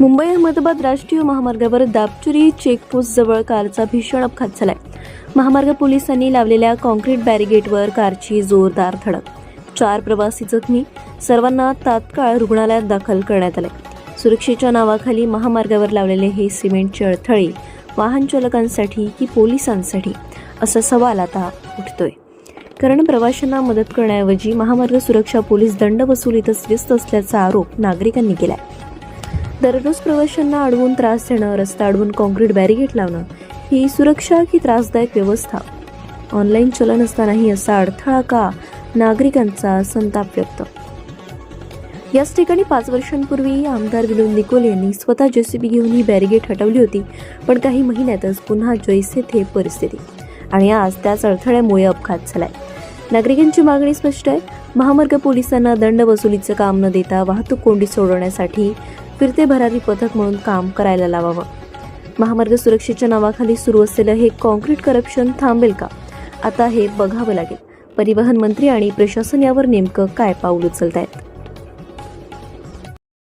मुंबई अहमदाबाद राष्ट्रीय महामार्गावर दापचुरी चेकपोस्ट जवळ कारचा भीषण अपघात झालाय. महामार्ग पोलिसांनी लावलेल्या कॉन्क्रीट बॅरिगेटवर कारची जोरदार धडक. चार प्रवासी जखमी सर्वांना तात्काळ रुग्णालयात दाखल करण्यात आले सुरक्षेच्या नावाखाली महामार्गावर लावलेले हे सिमेंटचे अडथळे वाहन चालकांसाठी की पोलिसांसाठी? असा सवाल आता उठतोय. कारण प्रवाशांना मदत करण्याऐवजी महामार्ग सुरक्षा पोलीस दंड वसुलीतच व्यस्त असल्याचा आरोप नागरिकांनी केलाय. दररोज प्रवाशांना अडवून त्रास देणं रस्ता अडवून कॉन्क्रीट बॅरिगेट लावणं ही सुरक्षा की त्रासदायक व्यवस्था? ऑनलाईन चलन असतानाही असा अडथळा का? नागरिकांचा संताप व्यक्त. याच ठिकाणी पाच वर्षांपूर्वी आमदार विनोद निकोल यांनी स्वतः जेसीबी घेऊन ही बॅरिगेट हटवली होती पण काही महिन्यातच पुन्हा जैसे थे परिस्थिती आणि आज त्याच अडथळ्यामुळे अपघात झालाय. नागरिकांची मागणी स्पष्ट आहे. महामार्ग पोलिसांना दंड वसुलीचं काम न देता वाहतूक कोंडी सोडवण्यासाठी फिरते भरारी पथक म्हणून काम करायला लावावं. महामार्ग सुरक्षेच्या नावाखाली सुरू असलेलं हे कॉन्क्रीट करप्शन थांबेल का? आता हे बघावं लागेल. परिवहन मंत्री आणि प्रशासन यावर नेमकं काय पाऊल उचलत आहेत